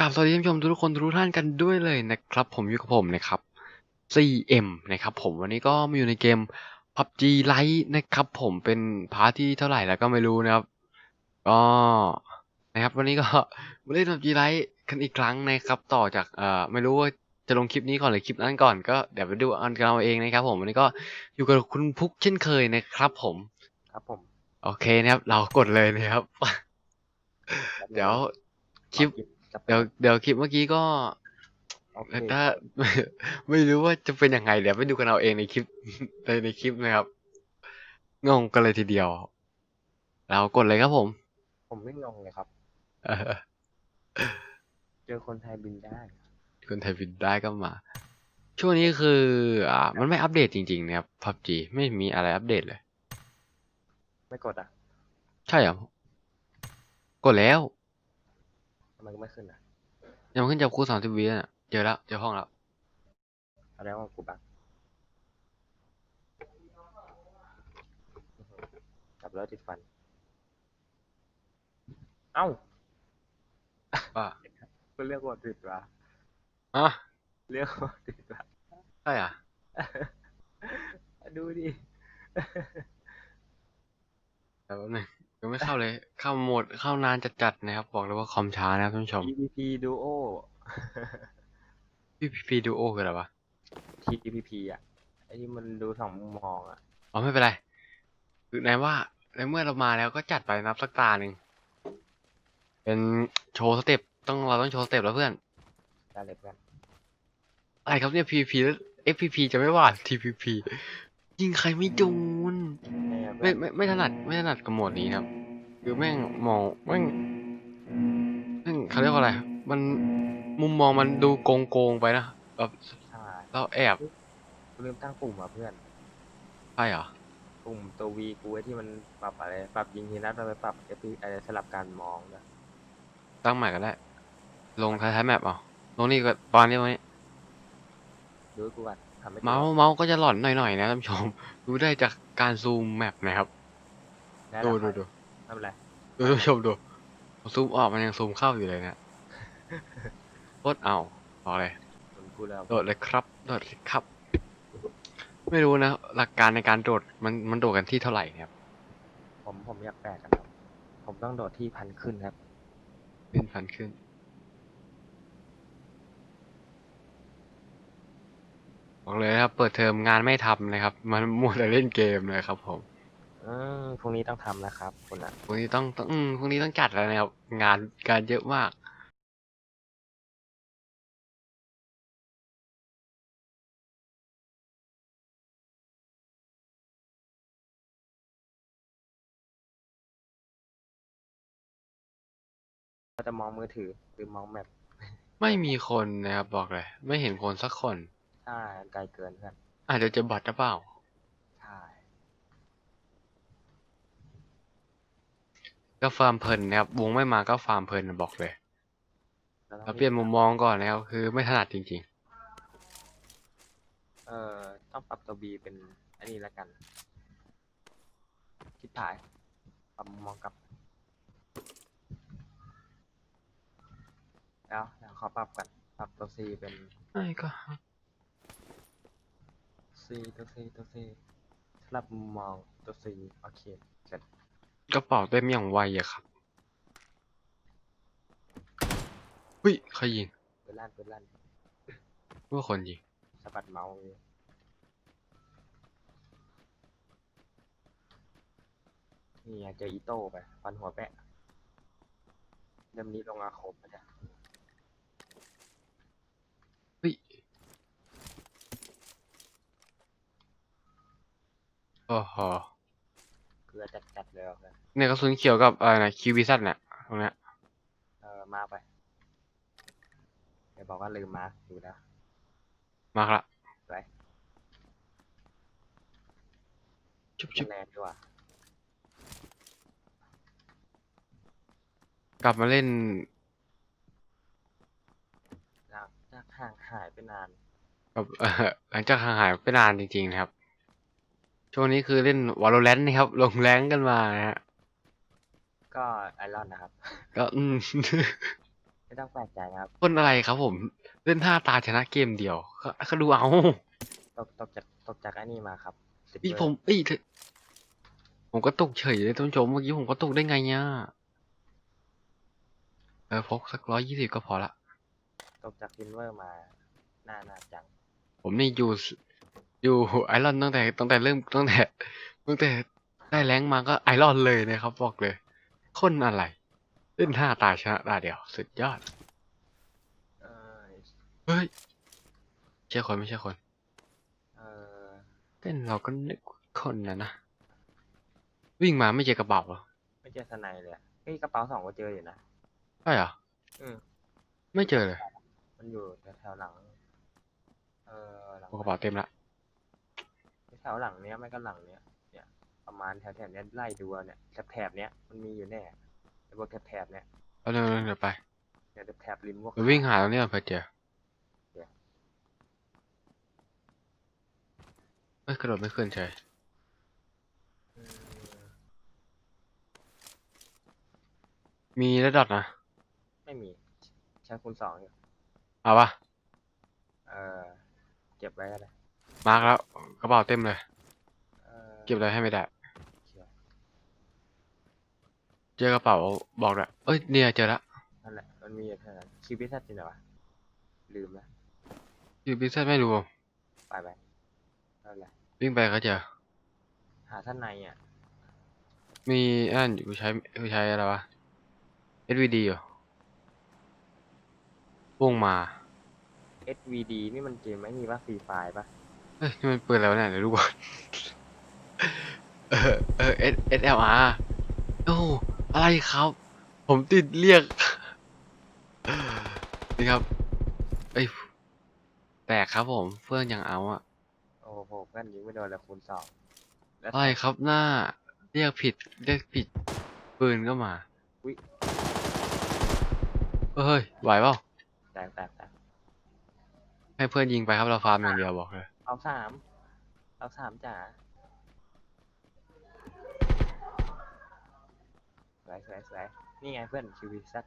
กราบสวัสดีท่านผู้ชมทุกคนทุกท่านกันด้วยเลยนะครับ ผมอยู่กับผมนะครับ CM นะครับผมวันนี้ก็มาอยู่ในเกม PUBG Lite นะครับ ผมเป็นพาร์ทที่เท่าไหร่แล้วก็ไม่รู้นะครับก็นะครับ วันนี้ก็มาเล่น PUBG Lite กันอีกครั้งนะครับ ต่อจากเอ่อไม่รู้ว่าจะลงคลิปนี้ก่อนหรือคลิปนั้นก่อนก็เดี๋ยวไปดูอันกันเอาเองนะครับ ผมวันนี้ก็อยู่กับคุณพุกเช่นเคยนะครับ ผมครับผม โอเคนะครับ เรากดเลยนะครับ เดี๋ยวคลิป จับ เดี๋ยวเดี๋ยวคลิปเมื่อกี้ก็โอเคถ้า ไม่รู้ว่าจะเป็นยังไงเดี๋ยวไปดูกันเอาเองในคลิป ในในคลิปนะครับ งงกันเลยทีเดียว เรากดเลยครับผม ผมไม่งงเลยครับ เออเจอคนไทยบินได้คนไทยบินได้ก็มา ช่วงนี้คือ อ่า มันไม่อัปเดตจริงๆนะครับ PUBG ไม่มีอะไรอัปเดตเลย ไม่กดอะ ใช่เหรอกดแล้ว ทำไมก็ไม่ขึ้นอะยังขึ้นจับคู่สามสิบวิอะเจอแล้วเจอห้องแล้วแสดงว่ากูบักจับแล้วติดฟัน เอ้าว่าก็เรียกว่าติดวะอะเรียกว่าติดวะใช่อะดูดิแต่แป๊บนึง ยังไม่เข้าเลย เข้าโหมดเข้านานจัดๆนะครับ บอกเลยว่าคอมช้านะครับท่านผู้ชม TPP Duo พี่พีดูโอคืออะไรวะ TPP อะไอ้ที่มันดูสองมุมมองอะอ๋อไม่เป็นไรคือในว่าในเมื่อเรามาแล้วก็จัดไปนับสักตาหนึ่งเป็นโชว์สเต็ปต้องเราต้องโชว์สเต็ปแล้วเพื่อนได้เลยเพื่อนอะไรครับเนี่ย PVP แล้ว FPP จะไม่หวาน TPP ยิงใครไม่โดนเนี่ยไม่เพื่อนไม่ไม่ถนัดไม่ถนัดกับโหมดนี้นะครับ คือแม่งมองแม่งแม่งเขาเรียกว่าอะไร มันมุมมองมันดูโกงโกงๆไปนะแบบใช่เราแอบกูลืมตั้งปุ่มอะเพื่อนใช่เหรอปุ่มตัว V กูไว้ที่มันปรับอะไรปรับยิงทีนัดเราไปปรับ F อะไรสลับการมองนะตั้งใหม่ก็ได้ลงท้ายๆแมปเอาลงนี่ก็ตอนนี้วันนี้ดูให้กูก่อน ทำไม่ถูกเมาส์เมาส์ก็จะหล่อนหน่อยๆนะท่านผู้ชม ดูได้จากการซูมแมปนะครับได้ดูแล้วดูครับดูไม่เป็นไรดูท่านผู้ชมดูซูมออกมันยังซูมเข้าอยู่เลยนะโคตรเอาพอเลยผมพูดแล้วโดดเลยครับ โดดเลยครับ ไม่รู้นะ หลักการในการโดดมันมันโดดกันที่เท่าไหร่เนะครับผมผมอยากแปลกกันครับผมต้องโดดที่พันขึ้นครับ ขึ้นพันขึ้น บอกเลยนะครับ เปิดเทอมงานไม่ทำนะครับ มันมัวแต่เล่นเกมเลยครับผมอืมพรุ่งนี้ต้องทำนะครับ คุณอะ พรุ่งนี้ต้องต้องอืมพรุ่งนี้ต้องจัดแล้วนะครับ งานการเยอะมากก็จะมองมือถือหรือมองแมปไม่มีคนนะครับบอกเลย ไม่เห็นคนสักคน ใช่ไกลเกินเพื่อนอาจจะเจะบัตรหรือเปล่า ใช่ก็ฟาร์มเพลินนะครับ วงไม่มาก็ฟาร์มเพลินบอกเลยเราต้เราองเปลี่ยนมุมมองก่อนนะครับคือไม่ถนัดจริงเอ่อ ต้องปรับตัว B เป็นอันนี้แล้วกันทิศถ่ายปรับมุมมองกลับแล้วแล้วขอปรับกันปรับตัว C เป็นๆไอ้ก็ C ตัว C ตัว C สลับมุมมองตัว C โอเคเสร็จกระเป๋าเต็มอย่างไวอะครับเฮ้ยใครยิงเปิดลั่นเปิดลั่นว่าคนยิงสะบัดเมาส์อยู่นี่ไงเจออีโต้ไปฟันหัวแปะเริ่มนี้ลงอาคมแล้วจ้ะ เฮ้ย โอ้โหเกลือจัดๆเลยว่ะเพื่อนเนี่ยกระสุนเขียวกับอะไรนะคิวบิซัตเนี่ยตรงเนี้ยเออมาไปเดี๋ยวบอกว่าลืมมาร์คอยู่แล้วมากละไปชุบชุบคะแนนดีกว่า กลับมาเล่นจากจากห่างหายไปนาน กับเอ่อหลังจากห่างหายไปนานจริงๆนะครับ ช่วงนี้คือเล่น Valorant นะครับ ลงแรงกันมานะฮะ ก็ไอรอนนะครับ ก็อืม ไม่ต้องแปลกใจนะครับ คนอะไรครับผม เล่นห้าตาชนะเกมเดียวก็ก็ดูเอาตกตกจากตกจากไอ้นี่มาครับสิบพี่เวอร์ผมเอ้ยเธอผมก็ตกเฉยเลยท่านผู้ชมเมื่อกี้ผมก็ตกได้ไงเนี่ยเออพกสักร้อยยี่สิบก็พอละ ตกจากซิลเวอร์มาหน้าหน้าจัง ผมนี่อยู่ส อยู่ไอรอนตั้งแต่ตั้งแต่เริ่มตั้งแต่ตั้งแต่ได้แรงค์มาก็ไอรอนเลยนะครับบอกเลย คนอะไรเล่นห้าตาชนะตาเดียว สุดยอดเออเฮ้ยใช่คนไม่ใช่คนเออเต้นเราก็นึกว่าคนนะนะ วิ่งมาไม่เจอกระเป๋าเหรอไม่เจอสไนเลยอะเฮ้ยกระเป๋าสองก็เจออยู่นะใช่เหรออืมไม่เจอเลย มันอยู่แถวๆหลัง เออหลังกระเป๋าเต็มละแถ วหลังเนี้ยไม่ก็หลังเนี้ยเนี่ยประมาณแถวแถวๆเนี้ยไล่ดูเอาเนี่ยแถบๆเนี้ยมันมีอยู่แน่ไอ้พวกแถบๆเนี้ยเอาเร็วๆเดี๋ยวไปเนี่ยแถบๆริมพวกเดี๋ยววิ่งหาตรงนี้ก่อนเพื่อเจอเอ้ยกระโดดไม่ขึ้นเฉยอืมมีระดับนะไม่มีใช้คูณสองอยู่เอาปะเออเก็บไว้ก็ได้ มาร์กแล้วกระเป๋าเต็มเลยเออเก็บอะไรให้ไม่ได้เชี่ยเจอกระเป๋าบอกด้วยเอ้ยเนี่ยเจอละนั่นแหละ มันมีอยู่เท่านั้นคิวบิซัสจริงเหรอวะ ลืมแล้วอยู่พิซซ่าไม่รู้ไปไปนั่นแหละ วิ่งไปก็เจอ หาท่านในอะ มีอันอยู่ใช้อยู่ใช้อะไรวะ SVD อยู่พุ่งมา SVD นี่มันเกมไม่มีป่ะฟรีไฟป่ะ เฮ้ยนี่มันปืนแล้วะเนี่ยเดี๋ยวดูก่อนเออเออ S SLR โอ้อะไรครับ ผมติดเรียก นี่ครับเอ้ยแตกครับผมเพื่อนยังเอาอะโอ้โหเพื่อนยิงไม่โดนเลยคูณสองแล้วอะไรครับหน้า เรียกผิดเรียกผิดปืนก็มาอุ๊ยเฮ้ยไหวเปล่าแตกแตกแตกให้เพื่อนยิงไปครับเราฟาร์มอย่างเดียวบอกเลย เอาสามเอาสามจ๋าสวยสวยสวยนี่ไงเพื่อนคิวบิซัส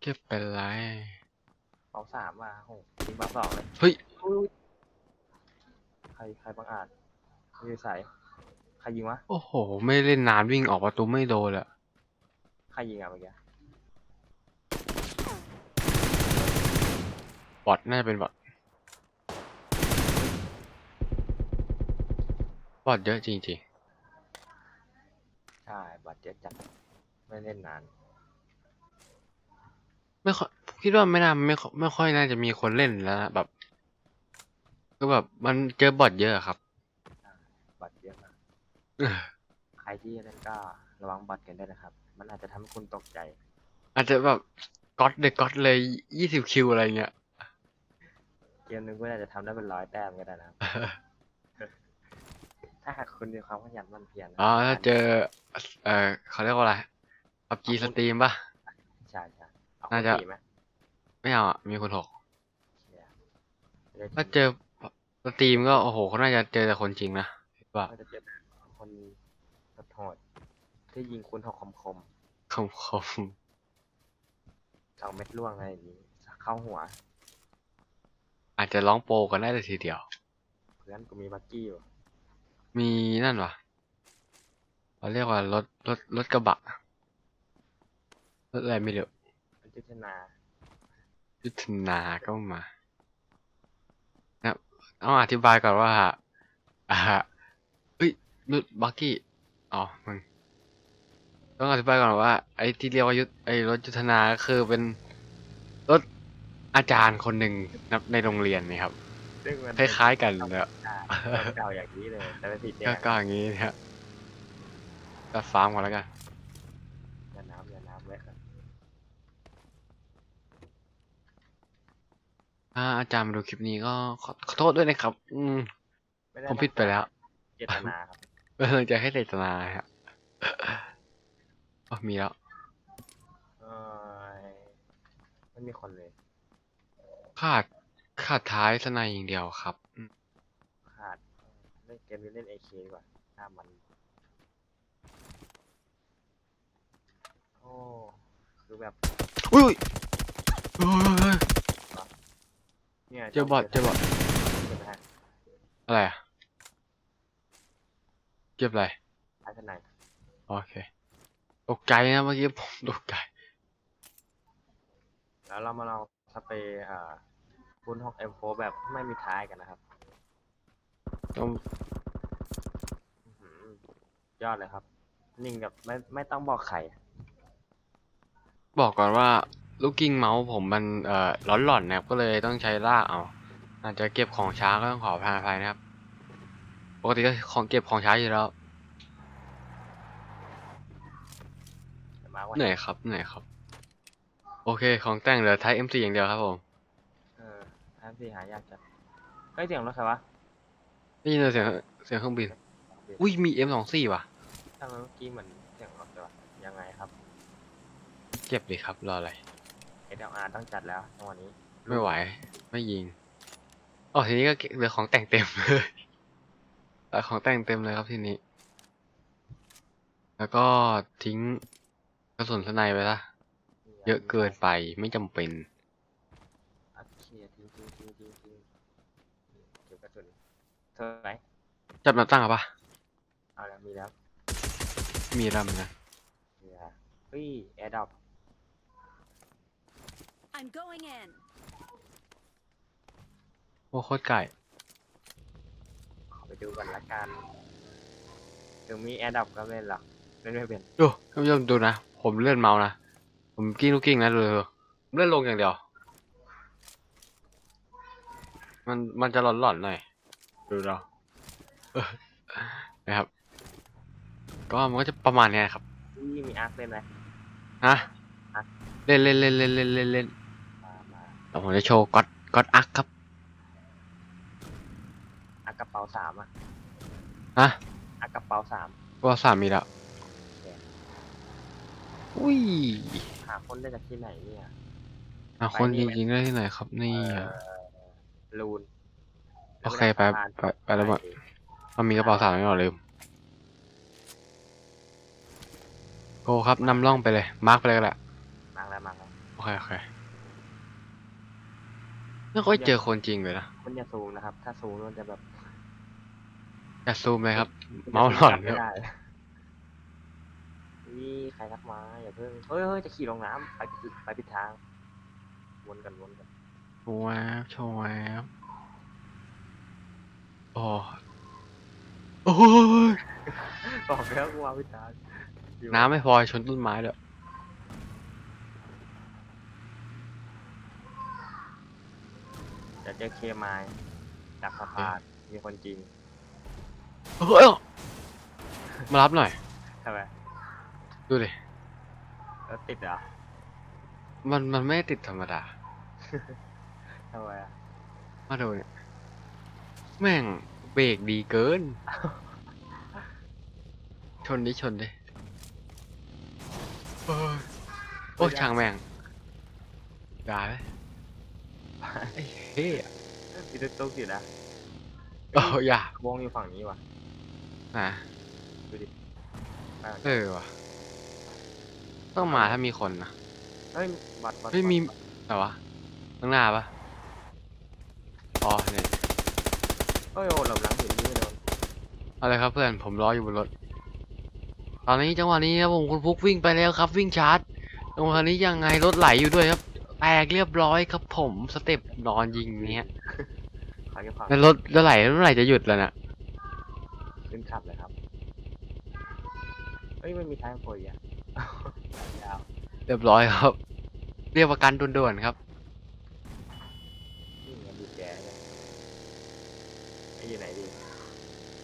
เก็บเป็นไร เอาสามว่ะโอ้โหยิงเบาสองเลยเฮ้ย อุ๊ยใครใครบังอาจมีใส่ใครยิงวะโอ้โห ไม่เล่นนานวิ่งออกประตูไม่โดนเลยใครยิงอะเมื่อกี้บอทน่าจะเป็นบอท อทเยอะจริงใช่บาดเจ็บจัดไม่เล่นนาน ๆไม่ค่อยคิดว่าไม่น่าไม่ค่อยไม่ค่อยน่าจะมีคนเล่นแล้วนะแบบก็แบบมันเจอบอทเยอะครับบาดเจ็บมากเออใครที่เล่นก็ระวังบัตรกันด้วยนะครับ มันอาจจะทำให้คุณตกใจ อาจจะแบบก๊อตเด็กก๊อตเลยยี่สิบคิวอะไรเงี้ย เกมหนึงก็อาจจะทำได้เป็นร้อยแต้มก็ได้นะครับ ถ้าหากคุณมีความขยันหมันเพียรนะอ๋อถ้าการเจอ เออเขาเรียกว่าอะไรปับจีสตรีมป่ะ ใช่ใช่เอาน่าจะคนสี่ไหมไม่เอาอะ มีคนหกเชี่ยจะได้ถ้าเจอสตรีมก็โอ้โหเขาน่าจะเจอแต่คนจริงนะคิดว่าก็จะเจอคนโหดๆที่ยิงคุณหกคมคมคมคมๆสองเม็ดล่วงอะไรอย่างนี้เข้าหัว อาจจะร้องโปรกันได้เลยทีเดียว เพื่อนกูมีบักกี้อยู่ มีนั่นวะเขาเรียกว่ารถรถรถกระบะ รถอะไรไม่รู้มันพิจารณายุทธนาก็มานะครับต้องอธิบายก่อนว่าอ่าเอ้ยนุดบักกี้อ๋อมึงต้องอธิบายก่อนว่า ไอ้ที่เรียกว่ายุทธไอ้รถยุทธนาก็คือเป็นรถอาจารย์คนหนึ่งนะครับในโรงเรียนนี่ครับ ซึ่งมันคล้ายๆกันแล้วๆเก่าอย่างนี้เลยแต่เป็นสีแดก็งก็อย่างนี้นะครับก็ฟาร์มก่อนแล้วกัน อย่าน้ำอย่าน้ำไว้ครับถ้าอาจารย์มาดูคลิปนี้ก็ขอขอโทษด้วยนะครับ อืมไม่ได้ผมผิดไปแล้ว เจตนาครับเออจะให้เจตนาครับอ๋อมีแล้ว เอ้ยไม่มีคนเลย ขาด ขาดท้ายสนายอย่างเดียวครับอืมขาดเล่นเกมนี้เล่นเอเคดีกว่าหน้ามัน โอ้คือแบบอุ้ยเฮ้ยเฮ้ยเนี่ยเจอบอทเจอบอทเก็บไปให้อะไรอะเก็บอะไรไอ้ทนายโอเคตกใจนะเมื่อกี้ผมตกใจ แล้วเรามาลองสเปรย์อ่า คุณหกเอ็มโฟแบบไม่มีท้ายกันนะครับต้องอื้อหือยอดเลยครับ นิ่งแบบไม่ไม่ต้องบอกใครบอกก่อนว่าลูกกิ้งเมาส์ผมมันเอ่อร้อนหล่อนๆนะครับก็เลยต้องใช้ลากเอาอาจจะเก็บของช้าก็ต้องขออภัยนะครับปกติก็ของเก็บของช้าอยู่แล้วเดี๋ยวมาว่า เหนื่อยครับเหนื่อยครับ โอเคของแต่งเหลือไท M4 อย่างเดียวครับผมเอ อท่านสี่หายากจัดเฮ้ยเสียงรถใครวะได้ยินเสียงเสียงเครื่องบิน อุ้ยมี M24 ว่ะ ทำไมเมื่อกี้เหมือนเสียงรถเลยวะยังไงครับ เก็บเลยครับ รออะไร SLR ต้องจัดแล้วจังหวะนี้ ไม่ไหว ไม่ยิงอ๋อทีนี้ก็เหลือของแต่งเต็มเลยเหลือของแต่งเต็มเลยครับทีนี้ แล้วก็ทิ้งกระสุนสไนไปละเยอะเกินไปไม่จำเป็น โอเคทิ้งทิ้งทิ้งทิ้งทิ้งเก็บกระสุน เธอไหมจับมาตั้งอะปะเอาแล้วมีแล้วมีรำนะมีแล้วเฮ้ยแอร์ดอป I'm going in. โอ้โคตรไก่ ขอไปดูกันละกันถึงมีแอร์ดอปก็เล่นหรอกเล่นไม่เป็นดูท่านผู้ชมดูนะ ผมเลื่อนเมาส์นะ ผมกิ้งลูกกิ้งนะดูดูผมเลื่อนลงอย่างเดียว มันมันจะหลอนๆหน่อย ดูเราเออนะครับ ก็มันก็จะประมาณเนี้ยครับนี่มีอาร์คเล่นไหมฮะเล่นเล่นเล่นเล่นเล่นเล่นเล่นมามาเดี๋ยวผมจะโชว์ก็อดก็อดอักครับอาร์คกระเป๋าสามอะฮะอาร์คกระเป๋าสามว่าสามมีแล้วอุ้ยหาคนได้จากที่ไหนเนี่ย อะคนจริงๆได้ที่ไหนครับนี่เอ่อะอลูน โอเคไปไปไปแล้วหมดมันมีกระเป๋าสามไม่หรอลืมโอ้ครับนำร่องไปเลยมาร์กไปเลยก็แหละมังแล้วมังแล้วโอเคโอเคไม่ค่อยเจอคนจริงเลยนะคุณอย่าซูมนะครับ ถ้าซูมมันจะแบบอย่าซูมเลยครับ เมาส์หล่อนไม่ได้นี่ใครทักมาอย่าเพิ่งเฮ้ยเฮ้ยจะขี่ลงน้ำไปผิดไปผิดทางวนกันวนกันโชว์แวบโชว์แวบ โอ้โอ้ยบอกแล้วกูมาผิดทางอยู่น้ำไม่พอชนต้นไม้เลยจะเจอเคมายดักสะพานมีคนจริงเฮ้ยมารับหน่อยทำไมดูดิ แล้วติดเหรอมันมันไม่ติดธรรมดาทำไมอะมาดูเนี่ย แม่งเบรกดีเกิน ชนดิชนดิเอ้ยโอ้ยช่างแม่งด่าเลยไอ้เฮ้ยมีตุ๊กตุ๊กอยู่นะโอ้ยอย่าวงอยู่ฝั่งนี้ว่ะนะดูดิไปก่อนเออว่ะต้องมาถ้ามีคนนะเฮ้ยบัตรบัตรเฮ้ยมีบัตรแต่วะข้างหน้าปะอ๋อเนี่ย เฮ้ยโอ้หลบหลังหินนี่โดนเอาเลยครับเพื่อนผมรออยู่บนรถ ตอนนี้จังหวะนี้ครับผมคุณฟุกวิ่งไปแล้วครับ วิ่งชาร์จจังหวะนี้ยังไงรถไหลอยู่ด้วยครับแตกเรียบร้อยครับ ผมสเต็ปนอนยิงเนี้ยขอเก็บของแล้วรถแล้วไหลเมื่อไหร่จะหยุดแล้วน่ะขึ้นขับเลยครับเฮ้ยไม่มีทางโผล่อีกอะยาวเรียบร้อยครับ เรียกประกันด่วนๆครับ นี่ไงบีบแกเนี่ยไอ้อยู่ไหนดี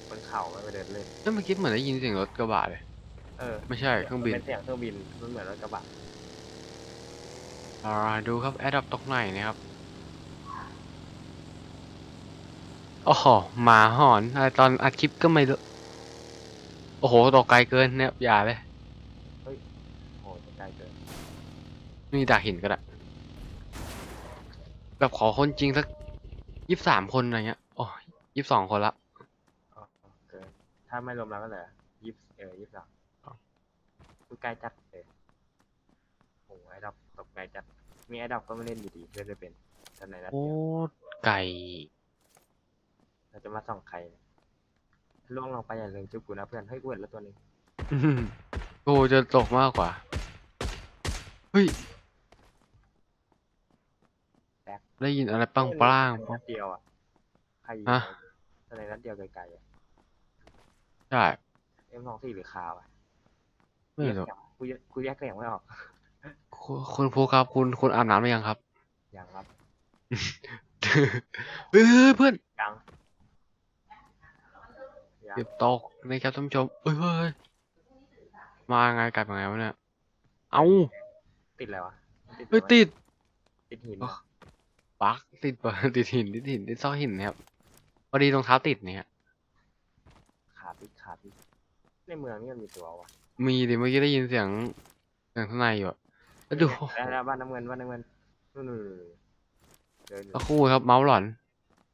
บนเขาไม่ไปเดินเล่นเอ้ยเมื่อกี้เหมือนได้ยินเสียงรถกระบะเลย เออไม่ใช่เครื่องบินเป็นเสียงเครื่องบินมันเหมือนรถกระบะอ่าดูครับแอดดับตกไหนนะครับโอ้โหหมาหอนอะไรตอนอัดคลิปก็ไม่รู้โอ้โหตกไกลเกินเนี่ยอย่าเลยโอ้โหจะไกลเกินมีดักหินก็ได้แบบขอคนจริงสักยี่สิบสามคนอะไรเงี้ยโอ้ ยี่สิบสองคนละ อ๋อเกินถ้าไม่รวมเราก็เหลือยี่สิบเออยี่สิบสามอ๋อคือไกลจัดเลยโอ้โหไอ้ดอกตกไกลจัด มีไอ้ดับก็ไม่เล่นอยู่ดีเล่นไม่เป็นตอนไหนนัดโอ้เดียวไก่เราจะมาส่องใครเนี่ยล่วงลงไปอย่าลืมจุบกูนะเพื่อนเฮ้ยกูเห็นแล้วตัวหนึงอื้อหือโอ้จะตกมากกว่า เฮ้ย ได้ยินอะไรปังปร้างตอนไหนนัดเดียวอะใครยิงฮะต อนไหนนัดเดียวไกลๆอะใช่เอ็มสองสี่หรือคาวอะไม่รู้กูแยกกูแยกเสียงไม่ออกคุณคุณภูครับคุณคุณอาบน้ำหรือยังครับยังครับเฮ้ยเฮ้ยเพื่อนยังยังเก็บตกนะครับท่านผู้ชมเฮ้ยเฮ้ยเฮ้ยมาไงกลายเป็นไงวะเนี่ย เอาติดอะไรวะเฮ้ยติด ติดหินอ๋อเหรอปักติดปะติดหินติดหินติดซอกหินนะครับ พอดีรองเท้าติดเนี่ย ขาปิดขาปิดในเมืองนี่มันมีตัววะมีดิเมื่อกี้ได้ยินเสียงเสียงข้างในอยู่อะแล้วดูแล้วแล้วบ้านน้ำเงินบ้านน้ำเงินนู่นนู่นนู่นเดินอยู่สักครู่ครับเมาส์หลอน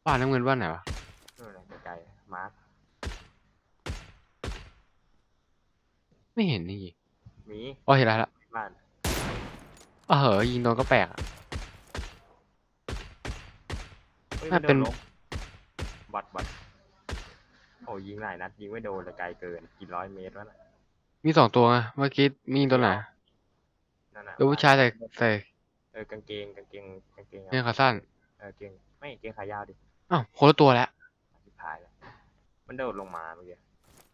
บ้านน้ำเงินบ้านไหนวะนู่นน่ะไกลๆมาร์คไม่เห็นนี่มีอ๋อเห็นแล้วละบ้านอ๋อเหอะยิงโดนก็แปลกอะเฮ้ยน่าไม่โดเป็นลง บอดบอดโอ้ยิงหลายนัดยิงไม่โดนเลยไกลเกินกี่ร้อยเมตรวะน่ะมีสองตัวไงเมื่อกี้มีตัวไหนนั่นน่ะตัวผู้ชายใส่ใส่เออกางเกงกางเกงกางเกงเกงขาสั้นเออเกงไม่เกงขายาวดิอ้าวคนละตัวแล้วสิพายแล้วมันโดดลงมาเมื่อกี้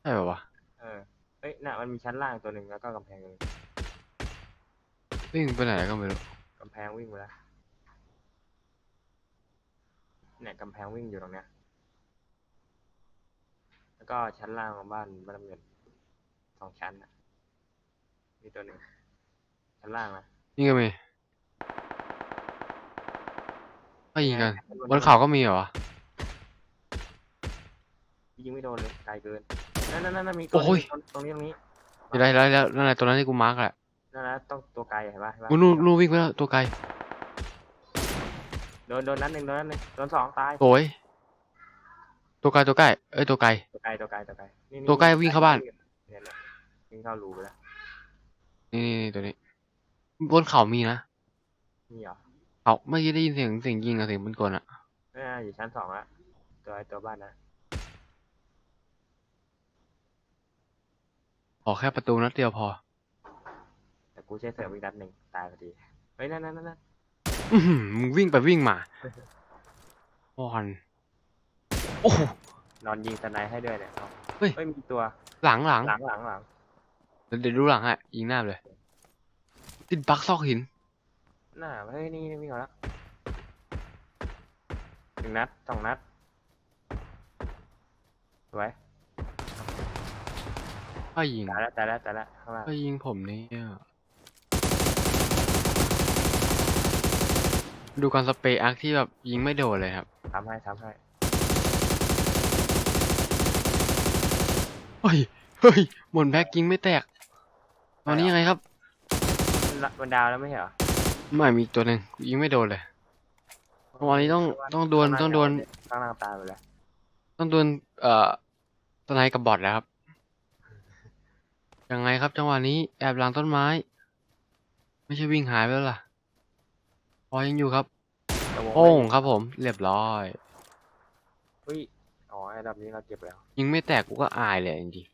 ใช่ป่าวะเออเอ้ยน่ะมันมีชั้นล่างตัวหนึ่งแล้วก็กำแพงหนึ่งวิ่งไปไหนก็ไม่รู้กำแพงวิ่งไปแล้วเนี่ยกำแพงวิ่งอยู่ตรงเนี้ย แล้วก็ชั้นล่างของบ้านบ้านน้ำเงินสองชั้นนะมีตัวหนึ่งชั้นล่างนะนี่ก็มีก็ยิงกันบนเขาก็มีเหรอวะยิงไม่โดนเลยไกลเกินนั่นนั่นนั่นมีตัวหโอ้นึ่ยงตรงนี้ตรงนี้เห็นแล้วเห็นแล้วนั่นแหละตัวนั้นที่กูมาร์กแหละนั่นนะต้องตัวไกลเห็นปะเห็นปะนู่นนู่นนู่นวิ่งไปแล้วตัวไกลโดนโดนนัดหนึ่งโดนนัดหนึ่งโดนสองตายโอย ตัวไกลตัวใกล้เอ้ยตัวไกล ตัวไกลตัวไกลตัวไกลนี่นี่ตัวใกล้วิ่งเข้าบ้าน เนี่ยเนี่ยวิ่งเข้ารูไปแล้วนี่นี่นี่ตัวนี้ บนเขามีนะนี่เหรอเขาเมื่อกี้ได้ยินเสียงเสียงยิงกับเสียงปืนกลอะอ่าอยู่ชั้นสองละตัวไอ้ตัวบ้านนะขอแค่ประตูนัดเดียวพอ แต่กูใช้เสริมอีกนัดหนึ่งตายพอดีเฮ้ยนั่นนั่นนั่นนั่น อื้อหือมึงวิ่งไปวิ่งมาบอล โอ้โห นอนยิงสไนให้ด้วยเนี่ยเอาเฮ้ย เฮ้ยมีตัวหลังหลังหลังหลังหลังเดี๋ยวเดี๋ยวดูหลังฮะยิงหน้าเลย ติดบักซอกหิน หน้าเฮ้ยนี่นี่วิ่งเอาละหนึ่งนัดสองนัดสวยก็ยิงตายแล้วตายแล้วตายแล้วข้างล่างก็ยิงผมเนี่ยดูการสเปรย์อาร์คที่แบบยิงไม่โดนเลยครับ ทำให้ทำให้ เฮ้ย เฮ้ย หมดแบ็กยิงไม่แตก ตอนนี้ยังไงครับมันละมันดาวแล้วไม่ใช่เหรอไม่มีอีกตัวหนึ่งยิงไม่โดนเลยวันนี้ต้องต้องดวลต้องดวลข้างล่างตายไปแล้วต้องดวลเอ่อสไนกับบอทแล้วครับ ยังไงครับ จังหวะนี้แอบหลังต้นไม้ ไม่ใช่วิ่งหายไปแล้วล่ะพอยังอยู่ครับแต่วงโป้งไม่ครับผม เรียบร้อยเฮ้ย อ๋อไอ้ดับนี้เราเก็บแล้ว ยิงไม่แตกกูก็อายเลยจริง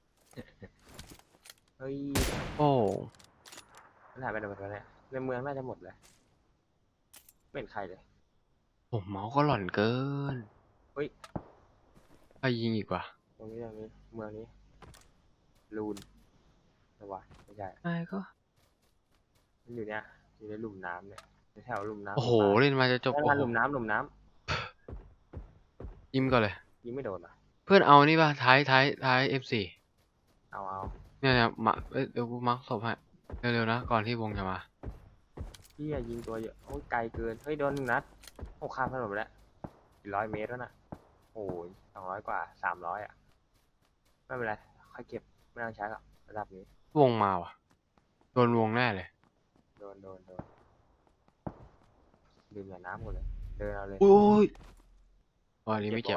เฮ้ยๆโป้งมันหายไปไหนหมดแล้วเนี่ยในเมืองน่าจะหมดแล้วไม่เป็นใครเลย ผมเมาส์ก็หล่อนเกินเฮ้ย ไปยิงอีกว่ะตรงนี้ตรงนี้เมืองนี้ลูนไม่ว่าไม่ใช่ไอ้ก็ มันอยู่เนี่ยอยู่ในหลุมน้ำเนี่ยในแถวหลุมน้ำโอ้โหตรงกลางเล่นมาจะจบนั่นโอ้น่ะโหหลุมน้ำหลุมน้ยิ้มก่อนเลยำ ยิงไม่โดนเหรอะ เพื่อนเอานี่ป่ะท้ายท้ายท้าย F4 เอาเอาเนี่ยเนี่ยมาเอ้ยเดี๋ยวกูมาร์คศพให้เร็วๆนะก่อนที่วงจะมาพี่ยิงตัวเยอะโอ้ยไกลเกิน เฮ้ยโดนหนึ่งนัดโอ้ข้ามถนนไปแล้วกี่ร้อยเมตรแล้วน่ะโอ้ยสองร้อยกว่าสามร้อยอะ ไม่เป็นไรค่อยเก็บไม่ต้องใช้หรอกระดับนี้ วงมาว่ะ โดนวงแน่เลย โดนโดนโดนดื่มอย่าน้ำหมดเลย เดินเอาเลยอุ้ยอ๋ออันนี้ไม่เจ็บ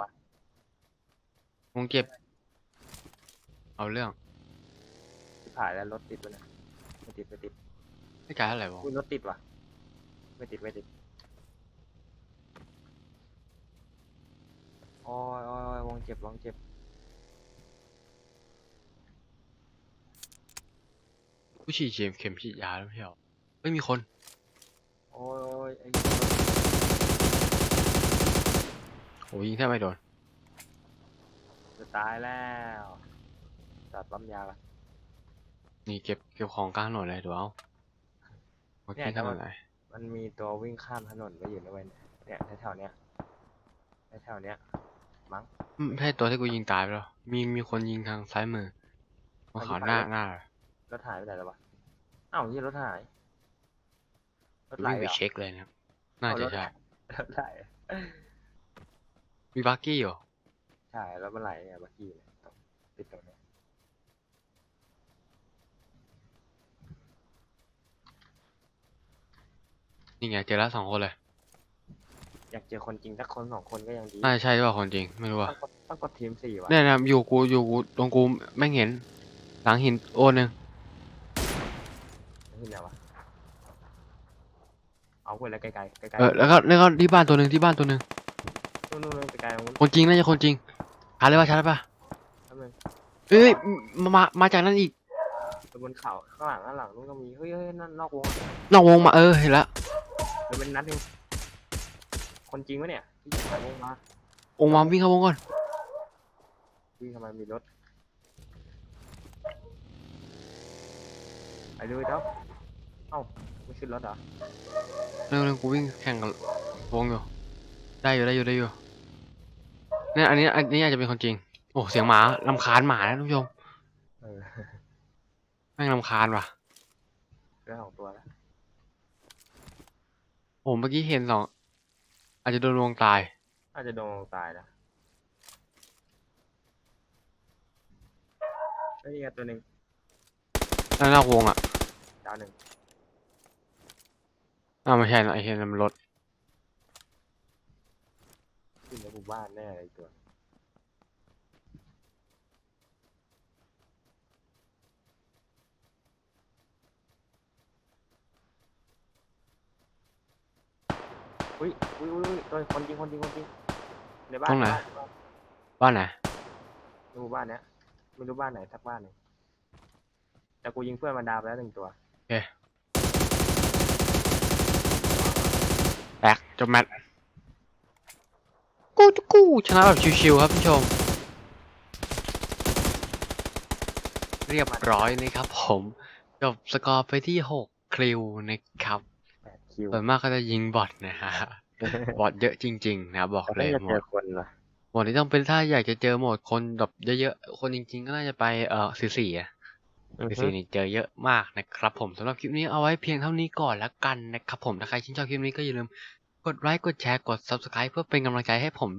ปะวะวงเจ็บ เอาเรื่องที่ผ่านแล้วรถติดวะเนี่ยไม่ติดไม่ติดไม่กล้าอะไรวะอุ้ยรถติดว่ะ ไม่ติดไม่ติดโอ้ยโอ้ยโอ้ยวงเจ็บวงเจ็บผู้ฉีดเข็มเข็มฉีดยาแล้วไม่ใช่เหรอไม่มีคน โอ้ยโอ้ยไอ้โอ้ยิงแทบไม่โดน จะตายแล้วจัดปั๊มยาก่อนนี่เก็บเก็บของกลางถนนเลยดูเอาเมื่อเนี่กี้ยแต่ทำว่าอะไรมันมีตัววิ่งข้ามถนนไปอยู่นะเว้ยเนี่ยแถวๆเนี้ยแถวๆเนี้ยมั้งไม่ใช่ตัวที่กูยิงตายไปหรอมีมีคนยิงทางซ้ายมือตรงอันนี้ขาวไปหน้าเลยหน้ารถหายไปไหนแล้ววะอ้าวยี่รถหาย รถไหลวิ่งไปเหรอเช็คเลยนะครับน่าจะเอรถใช่ รถไหล มีบักกี้อยู่ใช่แล้วมันไหลเนี่ยเมื่อกี้เนี่ยตรงติดตรงเนี้ยนี่ไงเจอแล้วสองคนเลย อยากเจอคนจริงสักคนสองคนก็ยังดีน่าจะใช่หรือเปล่าคนจริง ไม่รู้ต้อะองกดต้องกดทีมสี่วะเนี่ยนะอยู่กูอยู่กูตรงกูแม่งเห็น หลังหินโอนหนึ่งนี่ไหนวะเอาไปแล้วไกลๆไกลๆเออแล้วก็แล้วก็ที่บ้านตัวหนึ่งที่บ้านตัวหนึ่งนู่นนู่นนู่นไกลๆตรงนู้นคนจริงน่าจะคนจริง ชาร์จเลยป่ะชาร์จเลยป่ะแป๊บนึงเอ้ยมามามาจากนั้นอีกไปบนเขาข้างหลังข้างหลังนู่นก็มีเฮ้ยเฮ้ยนั่นนอกวงอะนอกวงมาเออเห็นแล้วเดี๋ยวเป็นนัดหนึงคนจริงวะเนี่ยที่ถ่ายวงมาองค์มาวิ่งเข้าวงก่อนวิ่งทำไมมีรถไปเลยเจ้าเอ้าไม่ขึ้นรถเหรอ เร็วเร็วกูวิ่งแข่งกับวงอยู่ได้อยู่ได้อยู่ได้อยู่ เนี่ยอันนี้อันนี้อาจจะเป็นคนจริง โอ้เสียงหมาลำคาญหมานะทุกผู้ชมเออแม่งลำคาญว่ะเรื่องของตัวแล้วผมเมื่อกี้เห็นสองอาจจะโดนวงตาย อาจจะโดนตายนะเฮ้ยนี่ไงตัวหนึ่งแล้วนอกวงอะดาวหนึ่งอ้าวไม่ใช่นะไอ้เห็นมันรถ ขึ้นในหมู่บ้านแน่เลยตัวอุ้ยอุ้ยอุ้ยอุ้ยตัวคนจริงคนจริงคนจริงในบ้านตรงไหนบ้านบ้านไหนในหมู่บ้านเนี้ยไม่รู้บ้านไหนสักบ้านหนึ่งแต่กูยิงเพื่อนมันดาวไปแล้วหนึ่งตัว แตกจบแมตช์ กูจะกูชนะแบบชิวๆครับผู้ชม เรียบร้อยนะครับผมจบสกอร์ไปที่หกคลิวนะครับแปดคิวส่วนมากก็จะยิงบอทนะฮะบอทเยอะจริง ๆ นะบอกเลยจะหมเจดอคนเหรอหมดที่ต้องเป็นถ้าอยากจะเจอโหมดคนแบบเยอะๆคนจริง ๆ ก็น่าจะไปเอ่อสี่สี่อะอือสี่ฮึสี่นี่เจอเยอะมากนะครับ ผมสำหรับคลิปนี้เอาไว้เพียงเท่านี้ก่อนแล้วกันนะครับ ผมถ้าใครชื่นชอบคลิปนี้ก็อย่าลืม กดไลค์กดแชร์กด subscribe เพื่อเป็นกำลังใจให้ผม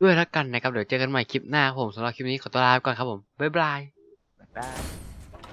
ด้วยแล้วกันนะครับ เดี๋ยวเจอกันใหม่คลิปหน้าครับผมสำหรับคลิปนี้ขอตัวลาไปก่อนครับผม บ๊ายบาย บ๊ายบาย